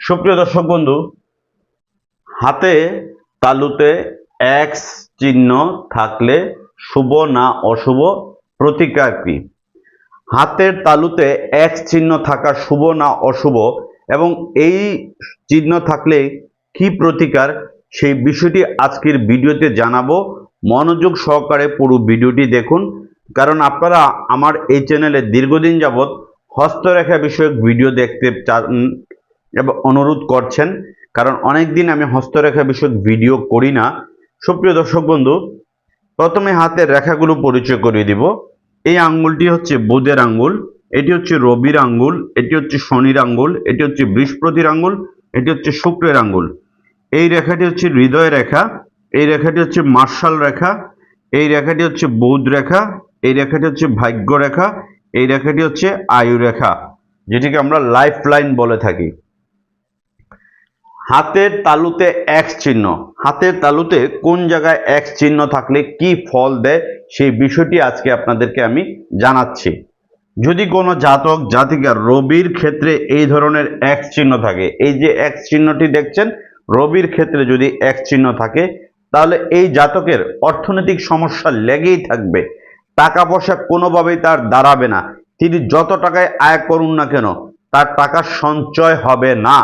সুপ্রিয় দর্শক বন্ধু, হাতে তালুতে এক্স চিহ্ন থাকলে শুভ না অশুভ প্রতিকার কি? হাতের তালুতে এক্স চিহ্ন থাকা শুভ না অশুভ এবং এই চিহ্ন থাকলে কি প্রতিকার? সেই বিষয়টি আজকের ভিডিওতে জানাব। মনোযোগ সহকারে পুরো ভিডিওটি দেখুন। কারণ আপনারা আমার এই চ্যানেলে দীর্ঘদিন যাবৎ হস্তরেখা বিষয়ক ভিডিও দেখতে চান অনুরোধ করছেন, কারণ অনেক দিন আমি হস্তরেখা বিষয়ক ভিডিও করি না। সুপ্রিয় দর্শক বন্ধু, প্রথমে হাতের রেখাগুলো পরিচয় করিয়ে দিব। এই আঙ্গুলটি হচ্ছে বুধের আঙ্গুল, এটি হচ্ছে রবির আঙ্গুল, এটি হচ্ছে শনির আঙ্গুল, এটি হচ্ছে বৃহস্পতির আঙ্গুল, এটি হচ্ছে শুক্রের আঙ্গুল। এই রেখাটি হচ্ছে হৃদয় রেখা, এই রেখাটি হচ্ছে মার্শাল রেখা, এই রেখাটি হচ্ছে বৌদ্ধ রেখা, এই রেখাটি হচ্ছে ভাগ্য রেখা, এই রেখাটি হচ্ছে আয়ু রেখা, যেটিকে আমরা লাইফ লাইন বলে থাকি। হাতের তালুতে এক্স চিহ্ন। হাতের তালুতে কোন জায়গায় এক্স চিহ্ন থাকলে কি ফল দেয়, সেই বিষয়টি আজকে আপনাদেরকে আমি জানাচ্ছি। যদি কোনো জাতক, জাতিকা রবির ক্ষেত্রে এই ধরনের এক্স চিহ্ন থাকে, এই যে এক্স চিহ্নটি দেখছেন, রবির ক্ষেত্রে যদি এক্স চিহ্ন থাকে, তাহলে এই জাতকের অর্থনৈতিক সমস্যা লেগেই থাকবে। টাকা পয়সা কোনোভাবেই তার দাঁড়াবে না। তিনি যত টাকায় আয় করুন না কেন, তার টাকা সঞ্চয় হবে না।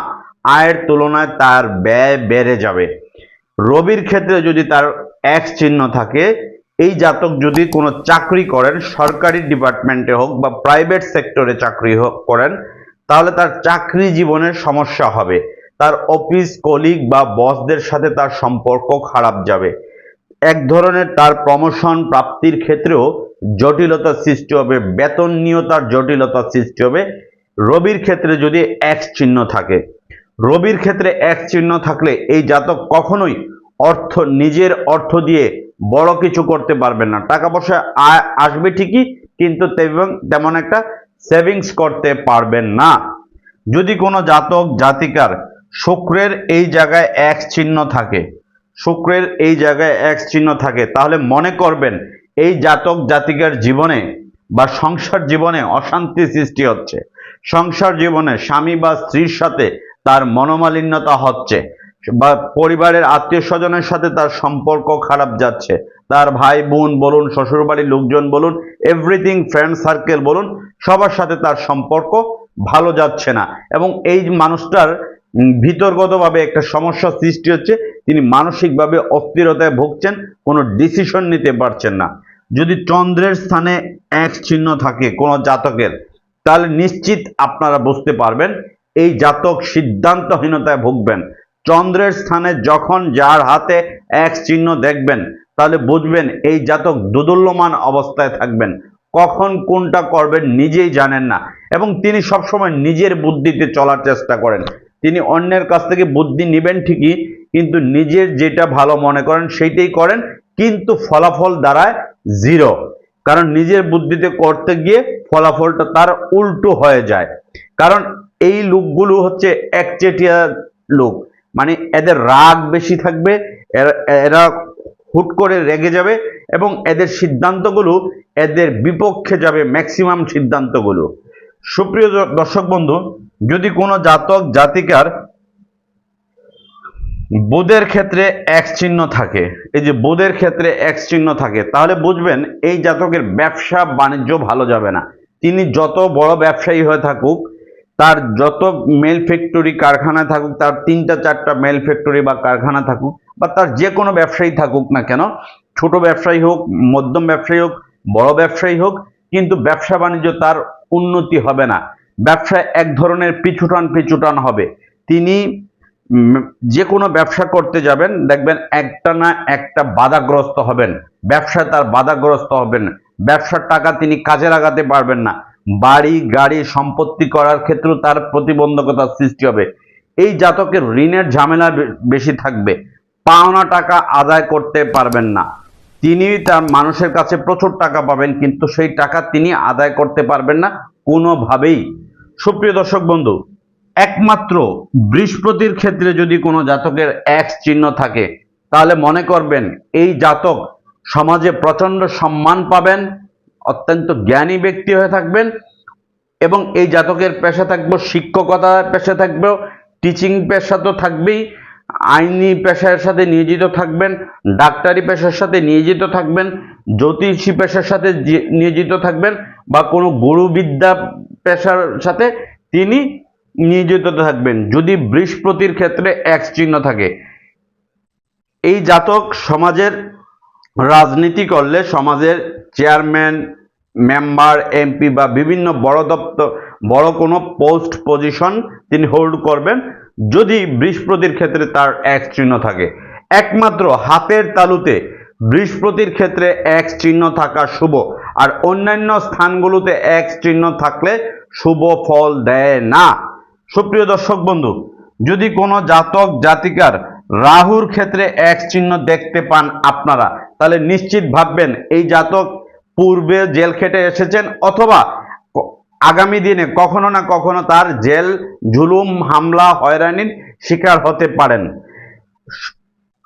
আয়ের তুলনায় তার ব্যয় বেড়ে যাবে। রবির ক্ষেত্রে যদি তার এক্স চিহ্ন থাকে, এই জাতক যদি কোনো চাকরি করেন, সরকারি ডিপার্টমেন্টে হোক বা প্রাইভেট সেক্টরে চাকরি হোক, করেন, তাহলে তার চাকরি জীবনের সমস্যা হবে। তার অফিস কলিগ বা বসদের সাথে তার সম্পর্ক খারাপ যাবে। এক ধরনের তার প্রমোশন প্রাপ্তির ক্ষেত্রেও জটিলতা সৃষ্টি হবে, বেতন নিয়েও তার জটিলতা সৃষ্টি হবে। রবির ক্ষেত্রে যদি এক্স চিহ্ন থাকে রবির ক্ষেত্রে এক চিহ্ন থাকলে এই জাতক কখনোই অর্থ, নিজের অর্থ দিয়ে বড় কিছু করতে পারবেন না। টাকা পয়সা আসবে ঠিকই, কিন্তু তেমন একটা সেভিংস করতে পারবেন না। যদি কোনো জাতক, জাতিকার শুক্রের এই জায়গায় এক চিহ্ন থাকে, শুক্রের এই জায়গায় এক চিহ্ন থাকে, তাহলে মনে করবেন এই জাতক, জাতিকার জীবনে বা সংসার জীবনে অশান্তি সৃষ্টি হচ্ছে। সংসার জীবনে স্বামী বা স্ত্রীর সাথে তার মনোমালিন্যতা হচ্ছে বা পরিবারের আত্মীয় স্বজনের সাথে তার সম্পর্ক খারাপ যাচ্ছে। তার ভাই বোন বলুন, শ্বশুরবাড়ির লোকজন বলুন এভরিথিং ফ্রেন্ড সার্কেল বলুন, সবার সাথে তার সম্পর্ক ভালো যাচ্ছে না। এবং এই মানুষটার ভিতরগতভাবে একটা সমস্যা সৃষ্টি হচ্ছে, তিনি মানসিকভাবে অস্থিরতায় ভুগছেন, কোনো ডিসিশন নিতে পারছেন না। যদি চন্দ্রের স্থানে এক চিহ্ন থাকে কোনো জাতকের, তাহলে নিশ্চিত আপনারা বুঝতে পারবেন এই জাতক সিদ্ধান্তহীনতায় ভুগবেন। চন্দ্রের স্থানে যখন যার হাতে এক চিহ্ন দেখবেন, তাহলে বুঝবেন এই জাতক দুদুল্যমান অবস্থায় থাকবেন। কখন কোনটা করবেন নিজেই জানেন না এবং তিনি সবসময় নিজের বুদ্ধিতে চলার চেষ্টা করেন। তিনি অন্যের কাছ থেকে বুদ্ধি নেবেন ঠিকই, কিন্তু নিজের যেটা ভালো মনে করেন সেইটাই করেন, কিন্তু ফলাফল দাঁড়ায় জিরো কারণ নিজের বুদ্ধিতে করতে গিয়ে ফলাফলটা তার উল্টো হয়ে যায়। কারণ এই লোকগুলো হচ্ছে একচেটিয়া লোক। মানে এদের রাগ বেশি থাকবে, এরা- হুট করে রেগে যাবে এবং এদের সিদ্ধান্তগুলো এদের বিপক্ষে যাবে ম্যাক্সিমাম সিদ্ধান্তগুলো। সুপ্রিয় দর্শক বন্ধু, যদি কোনো জাতক, জাতিকার বুধের ক্ষেত্রে এক চিহ্ন থাকে, এই যে বুধের ক্ষেত্রে এক চিহ্ন থাকে, তাহলে বুঝবেন এই জাতকের ব্যবসা বাণিজ্য ভালো যাবে না। তিনি যত বড় ব্যবসায়ী হয়ে থাকুক তার যত মেল ফ্যাক্টরি কারখানা থাকুক, তার তিনটা চারটা মেল ফ্যাক্টরি বা কারখানা থাকুক, বা তার যে কোনো ব্যবসায়ী থাকুক না কেন, ছোট ব্যবসায়ী হোক, মধ্যম ব্যবসায়ী হোক, বড় ব্যবসায়ী হোক, কিন্তু ব্যবসা বাণিজ্য তার উন্নতি হবে না। ব্যবসায় এক ধরনের পিছুটান পিছুটান হবে। তিনি যে কোনো ব্যবসা করতে যাবেন, দেখবেন একটা না একটা বাধাগ্রস্ত হবেন। ব্যবসায় তার বাধাগ্রস্ত হবেন। ব্যবসার টাকা তিনি কাজে লাগাতে পারবেন না। বাড়ি, গাড়ি সম্পত্তি করার ক্ষেত্রেও তার প্রতিবন্ধকতার সৃষ্টি হবে। এই জাতকের ঋণের ঝামেলা বেশি থাকবে। পাওনা টাকা আদায় করতে পারবেন না। তিনি তার মানুষের কাছে প্রচুর টাকা পাবেন, কিন্তু সেই টাকা তিনি আদায় করতে পারবেন না কোনোভাবেই। সুপ্রিয় দর্শক বন্ধু, একমাত্র বৃহস্পতির ক্ষেত্রে যদি কোনো জাতকের এক চিহ্ন থাকে, তাহলে মনে করবেন এই জাতক সমাজে প্রচণ্ড সম্মান পাবেন অত্যন্ত জ্ঞানী ব্যক্তি হয়ে থাকবেন এবং এই জাতকের পেশা থাকবে, শিক্ষকতার পেশা থাকবে টিচিং পেশা তো থাকবেই, আইনি পেশার সাথে নিয়োজিত থাকবেন, ডাক্তারি পেশার সাথে নিয়োজিত থাকবেন, জ্যোতিষী পেশার সাথে নিয়োজিত থাকবেন বা কোনো গুরুবিদ্যা পেশার সাথে তিনি নিয়োজিত থাকবেন। যদি বৃহস্পতির ক্ষেত্রে এক চিহ্ন থাকে, এই জাতক সমাজের রাজনীতি করলে সমাজের চেয়ারম্যান, মেম্বার, এমপি বা বিভিন্ন বড় দপ্তর, বড় কোনো পোস্ট পজিশন তিনি হোল্ড করবেন যদি বৃহস্পতির ক্ষেত্রে তার এক চিহ্ন থাকে। একমাত্র হাতের তালুতে বৃহস্পতির ক্ষেত্রে এক চিহ্ন থাকা শুভ আর অন্যান্য স্থানগুলোতে এক চিহ্ন থাকলে শুভ ফল দেয় না। সুপ্রিয় দর্শক বন্ধু, যদি কোনো জাতক, জাতিকার রাহুর ক্ষেত্রে এক চিহ্ন দেখতে পান আপনারা, তাহলে নিশ্চিত ভাববেন এই জাতক পূর্বে জেল খেটে এসেছেন অথবা আগামী দিনে কখনো না কখনো তার জেল, জুলুম, হামলা, হয়রানির শিকার হতে পারেন।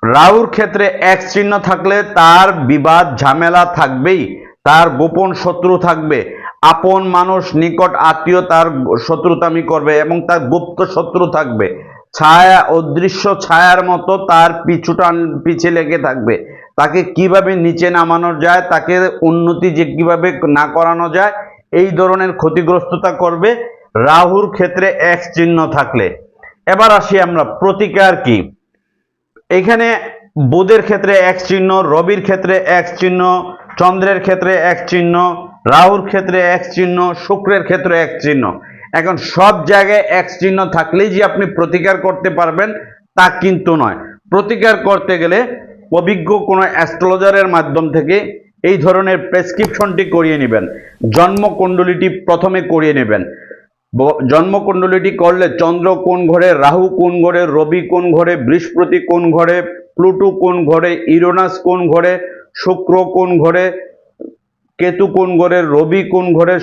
রাহুর ক্ষেত্রে এক চিহ্ন থাকলে তার বিবাদ, ঝামেলা থাকবেই, তার গোপন শত্রু থাকবে। আপন মানুষ, নিকট আত্মীয় তার শত্রুতামি করবে এবং তার গুপ্ত শত্রু থাকবে। ছায়া, অদৃশ্য ছায়ার মতো তার পিছুটান, পিছে লেগে থাকবে। তাকে কীভাবে নিচে নামানো যায়, তাকে উন্নতি যে কীভাবে না করানো যায়, এই ধরনের ক্ষতিগ্রস্ততা করবে রাহুর ক্ষেত্রে এক চিহ্ন থাকলে। এবার আসি আমরা, প্রতিকার কি? এখানে বুধের ক্ষেত্রে এক চিহ্ন, রবির ক্ষেত্রে এক চিহ্ন, চন্দ্রের ক্ষেত্রে এক চিহ্ন, রাহুর ক্ষেত্রে এক চিহ্ন, শুক্রের ক্ষেত্রে এক চিহ্ন। এখন সব জায়গায় এক চিহ্ন থাকলেই যে আপনি প্রতিকার করতে পারবেন তা কিন্তু নয়। প্রতিকার করতে গেলে অভিজ্ঞ কোনো অ্যাস্ট্রোলজারের মাধ্যম থেকে এই ধরনের প্রেসক্রিপশনটি করিয়ে নেবেন। জন্মকুণ্ডলিটি প্রথমে করিয়ে নেবেন। জন্মকুণ্ডলিটি করলে চন্দ্র কোন ঘরে, রাহু কোন ঘরে, রবি কোন ঘরে, বৃহস্পতি কোন ঘরে, প্লুটো কোন ঘরে ইরোনাস কোন ঘরে, শুক্র কোন ঘরে কেতু কোন ঘরে, রবি কোন ঘরে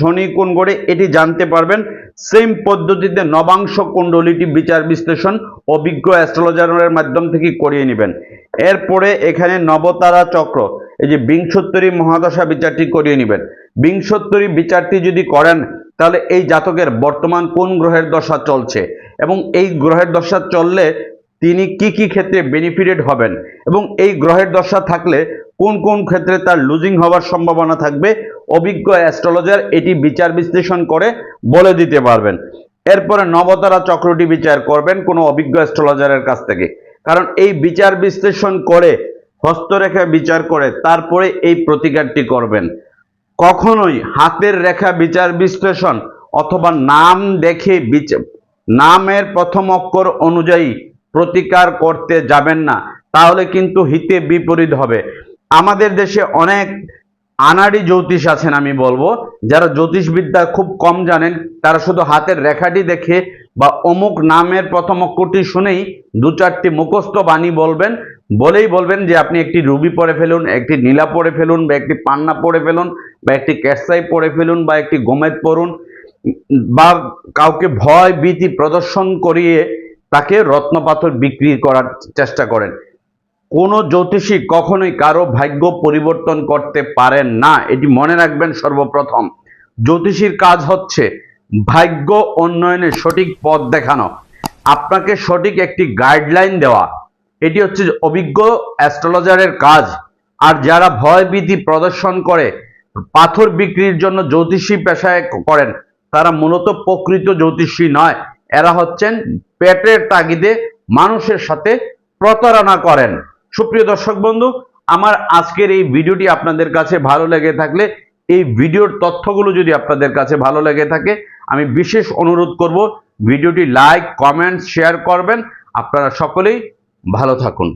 শনি কোন ঘরে, এটি জানতে পারবেন। সেম পদ্ধতিতে নবাংশ কুণ্ডলীটি বিচার বিশ্লেষণ অভিজ্ঞ অ্যাস্ট্রোলজারের মাধ্যম থেকে করিয়ে নেবেন। এরপরে এখানে নবতারা চক্র, এই যে বিংশোত্তরী মহাদশা বিচারটি করিয়ে নেবেন। বিংশোত্তরী বিচারটি যদি করেন, তাহলে এই জাতকের বর্তমান কোন গ্রহের দশা চলছে? এবং এই গ্রহের দশা চললে তিনি কি কি ক্ষেত্রে বেনিফিটেড হবেন? এবং এই গ্রহের দশা থাকলে কোন কোন ক্ষেত্রে তার লুজিং হওয়ার সম্ভাবনা থাকবে, অভিজ্ঞ অ্যাস্ট্রোলজার এটি বিচার বিশ্লেষণ করে বলে দিতে পারবেন। এরপরে নবতারা চক্রটি বিচার করবেন কোনো অভিজ্ঞ অ্যাস্ট্রোলজারের কাছ থেকে। কারণ এই বিচার বিশ্লেষণ করে, হস্তরেখা বিচার করে, তারপরে এই প্রতিকারটি করবেন। কখনোই হাতের রেখা বিচার বিশ্লেষণ অথবা নাম দেখে নামের প্রথম অক্ষর অনুযায়ী প্রতিকার করতে যাবেন না। তাহলে কিন্তু হিতে বিপরীত হবে। আমাদের দেশে অনেক আনাড়ি জ্যোতিষ আছেন আমি বলব। যারা জ্যোতিষবিদ্যা খুব কম জানেন, তারা শুধু হাতের রেখাটি দেখে বা অমুক নামের প্রথম অক্ষরটি শুনেই দু চারটি মুখস্থ বাণী বলবেন, বলেই বলবেন যে আপনি একটি রুবি পরে ফেলুন, একটি নীলা পরে ফেলুন, বা একটি পান্না পরে ফেলুন, বা একটি ক্যাসাই পরে ফেলুন, বা একটি গোমেদ পড়ুন বা কাউকে ভয়, ভীতি প্রদর্শন করিয়ে তাকে রত্নপাথর বিক্রি করার চেষ্টা করেন। কোনো জ্যোতিষী কখনোই কারও ভাগ্য পরিবর্তন করতে পারেন না। এটি মনে রাখবেন সর্বপ্রথম। জ্যোতিষীর কাজ হচ্ছে ভাগ্য উন্নয়নের সঠিক পথ দেখানো। আপনাকে সঠিক একটি গাইডলাইন দেওয়া। এটি হচ্ছে অভিজ্ঞ অ্যাস্ট্রোলজারের কাজ। আর যারা ভয়ভীতি প্রদর্শন করে, পাথর বিক্রির জন্য জ্যোতিষী পেশায় করেন, তারা মূলত প্রকৃত জ্যোতিষী নয়। এরা হচ্ছেন পেটের তাগিদে মানুষের সাথে প্রতারণা করেন। সুপ্রিয় দর্শক বন্ধু, আমার আজকের এই ভিডিওটি আপনাদের কাছে ভালো লেগে থাকলে, এই ভিডিওর তথ্যগুলো যদি আপনাদের কাছে ভালো লেগে থাকে, আমি বিশেষ অনুরোধ করব, ভিডিওটি লাইক কমেন্ট শেয়ার করবেন। আপনারা সকলেই ভালো থাকুন।